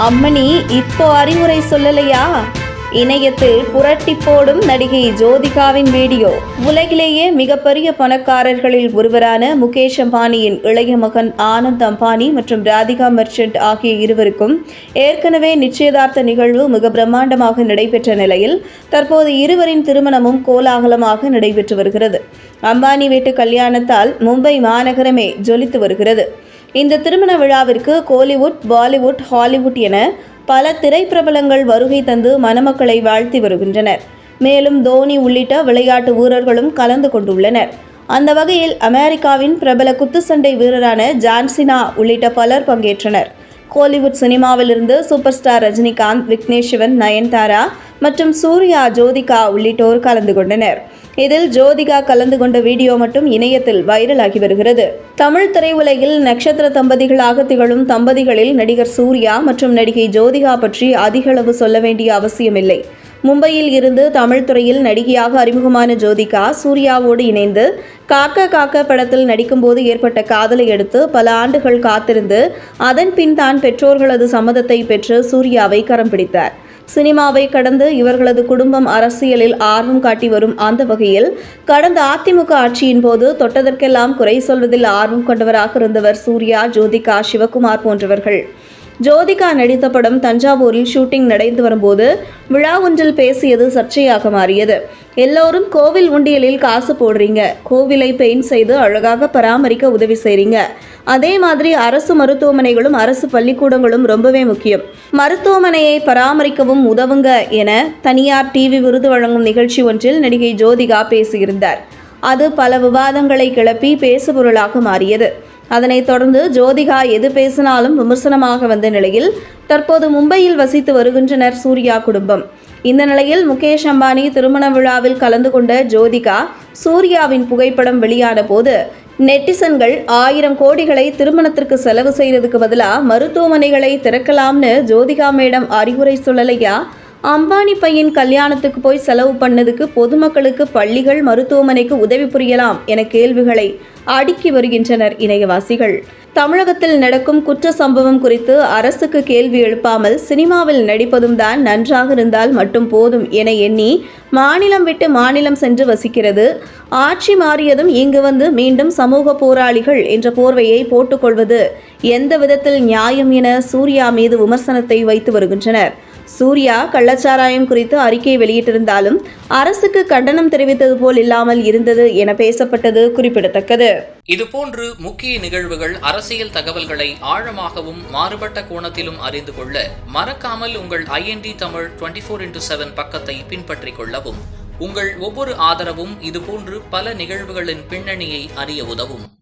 அம்மணி இப்போ அறிவுரை சொல்லலையா? இணையத்தில் புரட்டி போடும் நடிகை ஜோதிகாவின் வீடியோ. உலகிலேயே மிகப்பெரிய பணக்காரர்களில் ஒருவரான முகேஷ் அம்பானியின் இளைய மகன் ஆனந்த் அம்பானி மற்றும் ராதிகா மெர்ச்சன்ட் ஆகிய இருவருக்கும் ஏற்கனவே நிச்சயதார்த்த நிகழ்வு மிக பிரம்மாண்டமாக நடைபெற்ற நிலையில் தற்போது இருவரின் திருமணமும் கோலாகலமாக நடைபெற்று வருகிறது. அம்பானி வீட்டு கல்யாணத்தால் மும்பை மாநகரமே ஜொலித்து வருகிறது. இந்த திருமண விழாவிற்கு கோலிவுட் பாலிவுட் ஹாலிவுட் என பல திரைப்பிரபலங்கள் வருகை தந்து மணமக்களை வாழ்த்தி வருகின்றனர். மேலும் தோனி உள்ளிட்ட விளையாட்டு வீரர்களும் கலந்து கொண்டுள்ளனர். அந்த வகையில் அமெரிக்காவின் பிரபல குத்துச்சண்டை வீரரான ஜான்சினா உள்ளிட்ட பலர் பங்கேற்றனர். கோலிவுட் சினிமாவிலிருந்து சூப்பர் ஸ்டார் ரஜினிகாந்த் விக்னேஷ் சிவன் நயன்தாரா மற்றும் சூர்யா ஜோதிகா உள்ளிட்டோர் கலந்து கொண்டனர். இதில் ஜோதிகா கலந்து கொண்ட வீடியோ மட்டும் இணையத்தில் வைரலாகி வருகிறது. தமிழ் திரையுலகில் நட்சத்திர தம்பதிகளாக திகழும் தம்பதிகளில் நடிகர் சூர்யா மற்றும் நடிகை ஜோதிகா பற்றி அதிகளவு சொல்ல வேண்டிய அவசியமில்லை. மும்பையில் இருந்து தமிழ் துறையில் நடிகையாக அறிமுகமான ஜோதிகா சூர்யாவோடு இணைந்து காக்க காக்க படத்தில் நடிக்கும்போது ஏற்பட்ட காதலை எடுத்து பல ஆண்டுகள் காத்திருந்து அதன் பின் தான் பெற்றோர்களது சம்மதத்தை பெற்று சூர்யாவை கரம் பிடித்தார். சினிமாவை கடந்து இவர்களது குடும்பம் அரசியலில் ஆர்வம் காட்டி வரும் அந்த வகையில் கடந்த அதிமுக ஆட்சியின் போது தொட்டதற்கெல்லாம் குறை சொல்வதில் ஆர்வம் கொண்டவராக இருந்தவர் சூர்யா ஜோதிகா சிவகுமார் போன்றவர்கள். ஜோதிகா நடித்த படம் தஞ்சாவூரில் ஷூட்டிங் நடந்து வரும்போது விழா ஒன்றில் பேசியது சர்ச்சையாக மாறியது. எல்லோரும் கோவில் உண்டியலில் காசு போடுறீங்க. கோவிலை பெயிண்ட் செய்து அழகாக பராமரிக்க உதவி செய்கிறீங்க அதே மாதிரி அரசு மருத்துவமனைகளும் அரசு பள்ளிக்கூடங்களும் ரொம்பவே முக்கியம். மருத்துவமனையை பராமரிக்கவும் உதவுங்க என தனியார் டிவி விருது வழங்கும் நிகழ்ச்சி ஒன்றில் நடிகை ஜோதிகா பேசியிருந்தார். அது பல விவாதங்களை கிளப்பி பேசுபொருளாக மாறியது. அதனைத் தொடர்ந்து ஜோதிகா எது பேசினாலும் விமர்சனமாக வந்த நிலையில் தற்போது மும்பையில் வசித்து வருகின்றனர் சூர்யா குடும்பம். இந்த நிலையில் முகேஷ் அம்பானி திருமண விழாவில் கலந்து கொண்ட ஜோதிகா சூர்யாவின் புகைப்படம் வெளியான போது நெட்டிசன்கள் ஆயிரம் கோடிகளை திருமணத்திற்கு செலவு செய்யறதுக்கு பதிலாக மருத்துவமனைகளை திறக்கலாம்னு ஜோதிகா மேடம் அறிவுரை சொல்லலையா? அம்பானி பையன் கல்யாணத்துக்கு போய் செலவு பண்ணதுக்கு பொதுமக்களுக்கு பள்ளிகள் மருத்துவமனைக்கு உதவி புரியலாம் என கேள்விகளை அடுக்கி வருகின்றனர் இணையவாசிகள். தமிழகத்தில் நடக்கும் குற்ற சம்பவம் குறித்து அரசுக்கு கேள்வி எழுப்பாமல் சினிமாவில் நடிப்பதும் தான் நன்றாக இருந்தால் மட்டும் போதும் என எண்ணி மாநிலம் விட்டு மாநிலம் சென்று வசிக்கிறது. ஆட்சி மாறியதும் இங்கு வந்து மீண்டும் சமூக போராளிகள் என்ற போர்வையை போட்டுக்கொள்வது எந்த விதத்தில் நியாயம் என சூர்யா மீது விமர்சனத்தை வைத்து வருகின்றனர். சூர்யா கள்ளச்சாராயம் குறித்து அறிக்கை வெளியிட்டிருந்தாலும் அரசுக்கு கண்டனம் தெரிவித்தது போல் இல்லாமல் இருந்தது என பேசப்பட்டது குறிப்பிடத்தக்கது. இதுபோன்று முக்கிய நிகழ்வுகள் அரசியல் தகவல்களை ஆழமாகவும் மாறுபட்ட கோணத்திலும் அறிந்து கொள்ள மறக்காமல் உங்கள் IND Tamil twenty four into seven பக்கத்தை பின்பற்றிக் கொள்ளவும். உங்கள் ஒவ்வொரு ஆதரவும் இதுபோன்று பல நிகழ்வுகளின் பின்னணியை அறிய உதவும்.